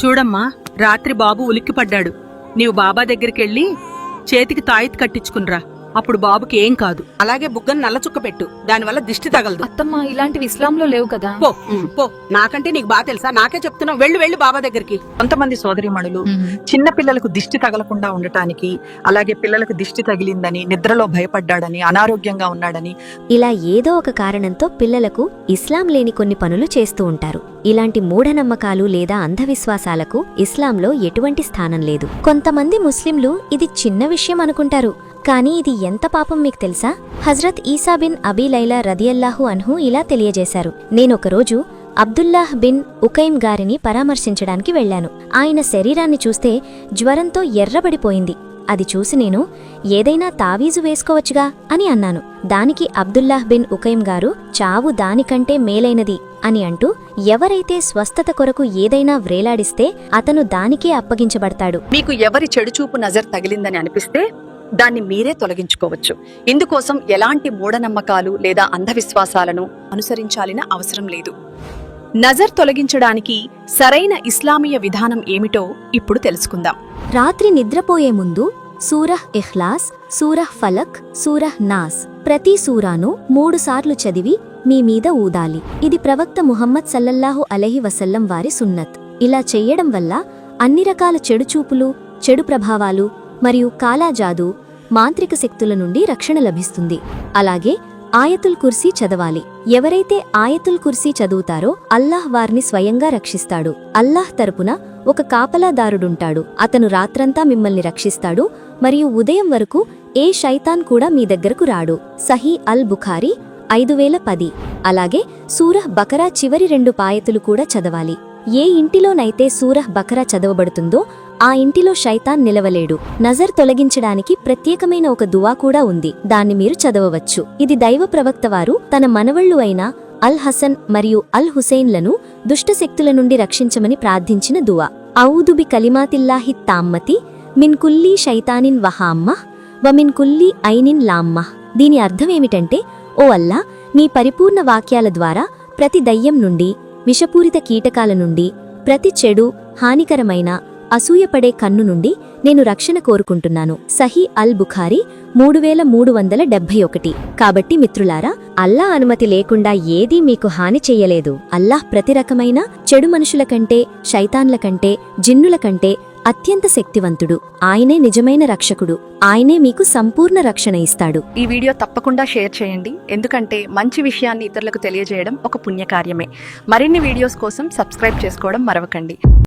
చూడమ్మా రాత్రి బాబు ఉలిక్కిపడ్డాడు. నీవు బాబా దగ్గరికెళ్ళి చేతికి తాయిత్ కట్టించుకునిరా. అప్పుడు బాబుకి ఏం కాదు. అలాగే బుగ్గను నల్ల చుక్క పెట్టు. దానివల్ల దిష్టి తగలదు. అత్తమ్మ ఇలాంటివి ఇస్లాంలో లేవు కదా. పో పో. నాకంటే నీకు బాగా తెలుసా? నాకే చెప్తున్నావు. వెళ్ళు వెళ్ళు బాబా దగ్గరికి. కొంతమంది సోదరిమణులు చిన్న పిల్లలకు దిష్టి తగలకుండా ఉండటానికి అలాగే పిల్లలకు దిష్టి తగిలిందని నిద్రలో భయపడ్డాడని అనారోగ్యంగా ఉన్నాడని ఇలా ఏదో ఒక కారణంతో పిల్లలకు ఇస్లాం లేని కొన్ని పనులు చేస్తూ ఉంటారు. ఇలాంటి మూఢనమ్మకాలు లేదా అంధవిశ్వాసాలకు ఇస్లాంలో ఎటువంటి స్థానం లేదు. కొంతమంది ముస్లింలు ఇది చిన్న విషయం అనుకుంటారు. కానీ ఇది ఎంత పాపం మీకు తెలుసా? హజ్రత్ ఈసా బిన్ అబీ లైలా రదియల్లాహు అన్హు ఇలా తెలియజేశారు. నేనొకరోజు అబ్దుల్లాహ్ బిన్ ఉకైమ్ గారిని పరామర్శించడానికి వెళ్ళాను ఆయన శరీరాన్ని చూస్తే జ్వరంతో ఎర్రబడిపోయింది. అది చూసి నేను ఏదైనా తావీజు వేసుకోవచ్చుగా? అని అన్నాను. దానికి అబ్దుల్లాహ్ బిన్ ఉకైమ్ గారు చావు దానికంటే మేలైనది. అని అంటూ ఎవరైతే స్వస్థత కొరకు ఏదైనా వ్రేలాడిస్తే అతను దానికే అప్పగించబడతాడు. మీకు ఎవరి చెడుచూపు నజర్ తగిలిందని అనిపిస్తే దాన్ని మీరే తొలగించుకోవచ్చు. ఇందుకోసం ఎలాంటి మూఢనమ్మకాలు లేదా అంధవిశ్వాసాలను అనుసరించాలిన అవసరం లేదు. నజర్ తొలగించడానికి సరైన ఇస్లామీయ విధానం ఏమిటో ఇప్పుడు తెలుసుకుందాం. రాత్రి నిద్రపోయే ముందు సూరహ్ ఇఖ్లాస్ సూరహ్ ఫలక్ సూరహ్ నాస్ ప్రతి సూరాను మూడుసార్లు చదివి మీ మీద ఊదాలి. ఇది ప్రవక్త ముహమ్మద్ సల్లల్లాహు అలహి వసల్లం వారి సున్నత్. ఇలా చెయ్యడం వల్ల అన్ని రకాల చెడు చూపులు చెడు ప్రభావాలు మరియు కాలాజాదు మాంత్రిక శక్తుల నుండి రక్షణ లభిస్తుంది. అలాగే ఆయతుల్ కుర్సీ చదవాలి. ఎవరైతే ఆయతుల్ కుర్సీ చదువుతారో అల్లాహ్ వారిని స్వయంగా రక్షిస్తాడు. అల్లాహ్ తరపున ఒక కాపలాదారుడుంటాడు. అతను రాత్రంతా మిమ్మల్ని రక్షిస్తాడు మరియు ఉదయం వరకు ఏ శైతాన్ కూడా మీ దగ్గరకు రాడు. సహీ అల్ బుఖారీ ఐదు వేల పది అలాగే సూరహ్ బకరా చివరి రెండు పాయతులు కూడా చదవాలి. ఏ ఇంటిలోనైతే సూరహ్ బకరా చదవబడుతుందో ఆ ఇంటిలో షైతాన్ నిలవలేడు. నజర్ తొలగించడానికి ప్రత్యేకమైన ఒక దువా కూడా ఉంది. దాన్ని మీరు చదవవచ్చు. ఇది దైవ ప్రవక్త వారు తన మనవళ్ళు అయిన అల్ హసన్ మరియు అల్ హుసేన్లను దుష్టశక్తుల నుండి రక్షించమని ప్రార్థించిన దువా. ఔదుబి కలిమాతిల్లాహి తామ్మతి మిన్ కుల్లీ షైతానిన్ వహామ్మ వమిన్ కుల్లీ ఐనిన్ లామ్మ దీని అర్థమేమిటంటే ఓ అల్లా నీ పరిపూర్ణ వాక్యాల ద్వారా ప్రతి దయ్యం నుండి విషపూరిత కీటకాల నుండి ప్రతి చెడు హానికరమైన అసూయపడే కన్ను నుండి నేను రక్షణ కోరుకుంటున్నాను. సహీ అల్ బుఖారీ మూడు వేల మూడు వందల డెబ్బై ఒకటి. కాబట్టి మిత్రులారా అల్లా అనుమతి లేకుండా ఏదీ మీకు హాని చెయ్యలేదు అల్లాహ్ ప్రతి రకమైన చెడు మనుషుల కంటే శైతాన్ల కంటే జిన్నుల కంటే అత్యంత శక్తివంతుడు. ఆయనే నిజమైన రక్షకుడు. ఆయనే మీకు సంపూర్ణ రక్షణ ఇస్తాడు. ఈ వీడియో తప్పకుండా షేర్ చేయండి. ఎందుకంటే మంచి విషయాన్ని ఇతరులకు తెలియజేయడం ఒక పుణ్యకార్యమే. మరిన్ని వీడియోస్ కోసం సబ్స్క్రైబ్ చేసుకోవడం మరవకండి.